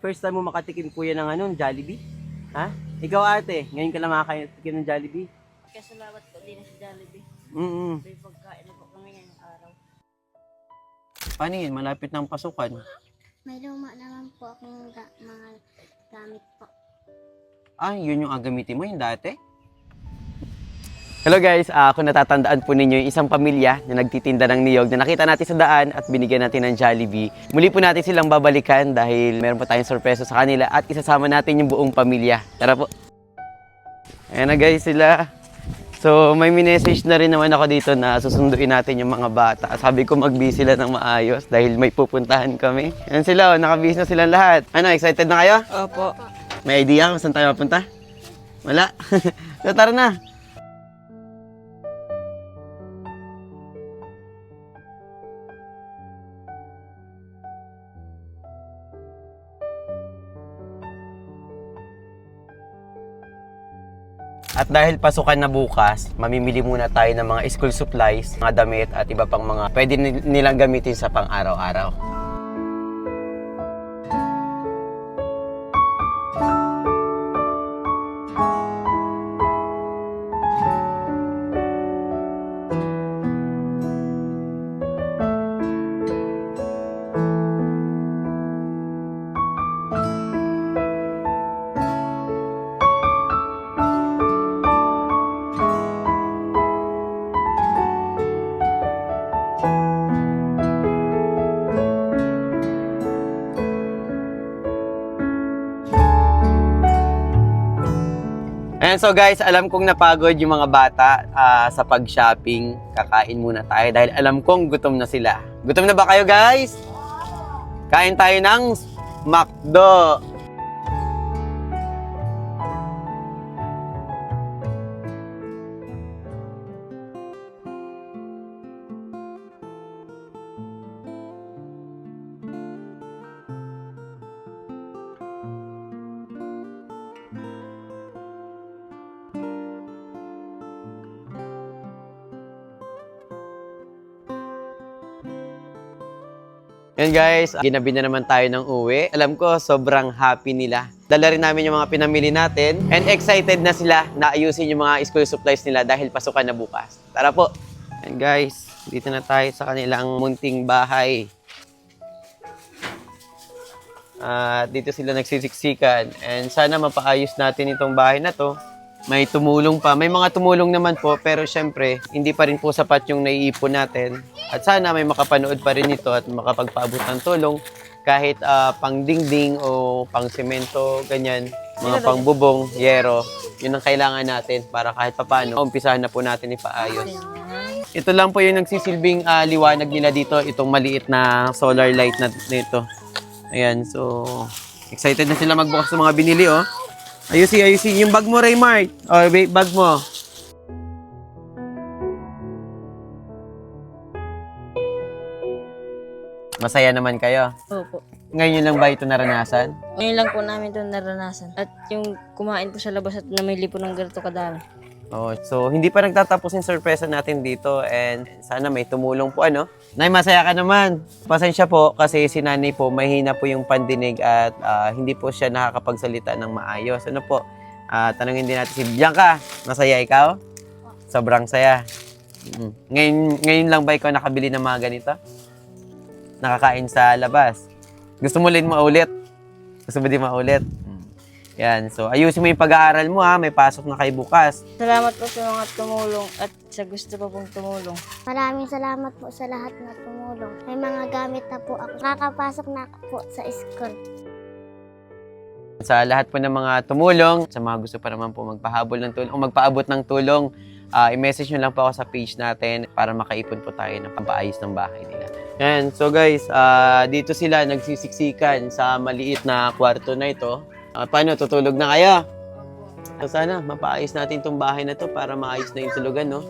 First time mo makatikim kuya ng ano, Jollibee? Ha? Ikaw ate, ngayon ka lang makakatikim ng Jollibee? Kasalamat po din sa Jollibee. Mm May pagkain kami ngayong araw. Paano yun? Malapit ng pasukan. May luma naman po akong ga- mga gamit po. Ah, yun yung agamitin mo, yung dati? Hello guys, ah, kung natatandaan po ninyo yung isang pamilya na nagtitinda ng niyog na nakita natin sa daan at binigyan natin ng Jollibee. Muli po natin silang babalikan dahil meron pa tayong sorpreso sa kanila at isasama natin yung buong pamilya. Tara po. Ayan na guys sila. So may minessage na rin naman ako dito na susunduin natin yung mga bata. Sabi ko mag-busy sila ng maayos dahil may pupuntahan kami. Ayan sila, oh, nakabihis na silang lahat. Ano, excited na kayo? Opo. May idea kung saan tayo mapunta? Wala? so tara na. At dahil pasukan na bukas, mamimili muna tayo ng mga school supplies, mga damit at iba pang mga pwede nil- nilang gamitin sa pang-araw-araw. Ayan, so guys, alam kong napagod yung mga bata ah, sa pag-shopping. Kakain muna tayo dahil alam kong gutom na sila. Gutom na ba kayo guys? Kain tayo ng McDo. Yan guys, ginabi na naman tayo ng uwi. Alam ko, sobrang happy nila. Dala rin namin yung mga pinamili natin and excited na sila na ayusin yung mga school supplies nila dahil pasukan na bukas. Tara po! Yan guys, dito na tayo sa kanilang munting bahay. At dito sila nagsisiksikan and sana mapaayos natin itong bahay na to. May tumulong pa. May mga tumulong naman po pero syempre hindi pa rin po sapat yung naiipon natin. At sana may makapanood pa rin ito at makapagpaabot ng tulong kahit ah, pang dingding o pang semento, ganyan, mga pang bubong, yero. Yun ang kailangan natin para kahit papano, umpisahan na po natin ipaayos. Ito lang po yung nagsisilbing ah, liwanag nila dito, itong maliit na solar light na nito. Ayan, so excited na sila magbukas ng mga binili, oh. Ayusin, ayusin. Yung bag mo, Raymart. Oh, wait, bag mo. Masaya naman kayo. Opo. Ngayon lang ba ito naranasan? Ngayon lang po namin ito naranasan. At yung kumain po sa labas at namili po ng ganito kadami. Oh, so hindi pa nagtatapos yung sorpresa natin dito and sana may tumulong po ano. Nay, masaya ka naman. Pasensya po kasi si nanay po mahina po yung pandinig at ah, hindi po siya nakakapagsalita ng maayos. Ano po? Ah, tanungin din natin si Bianca, masaya ikaw? Sobrang saya. Mm. Ngayon, ngayon lang ba ikaw nakabili ng mga ganito? Nakakain sa labas. Gusto mo din maulit? Gusto mo din maulit? Yan. So, ayusin mo yung pag-aaral mo ha. May pasok na kayo bukas. Salamat po sa mga tumulong at sa gusto pa pong tumulong. Maraming salamat po sa lahat na tumulong. May mga gamit na po ako. Kakapasok na ako po sa school. Sa lahat po ng mga tumulong, sa mga gusto pa naman po magpahabol ng tulong o magpaabot ng tulong, ah, i-message nyo lang po ako sa page natin para makaipon po tayo ng pampaayos ng bahay nila. Yan. So guys, ah, dito sila nagsisiksikan sa maliit na kwarto na ito. Ah, paano, tutulog na kayo? So sana mapaayos natin itong bahay na to para maayos na yung tulugan, no?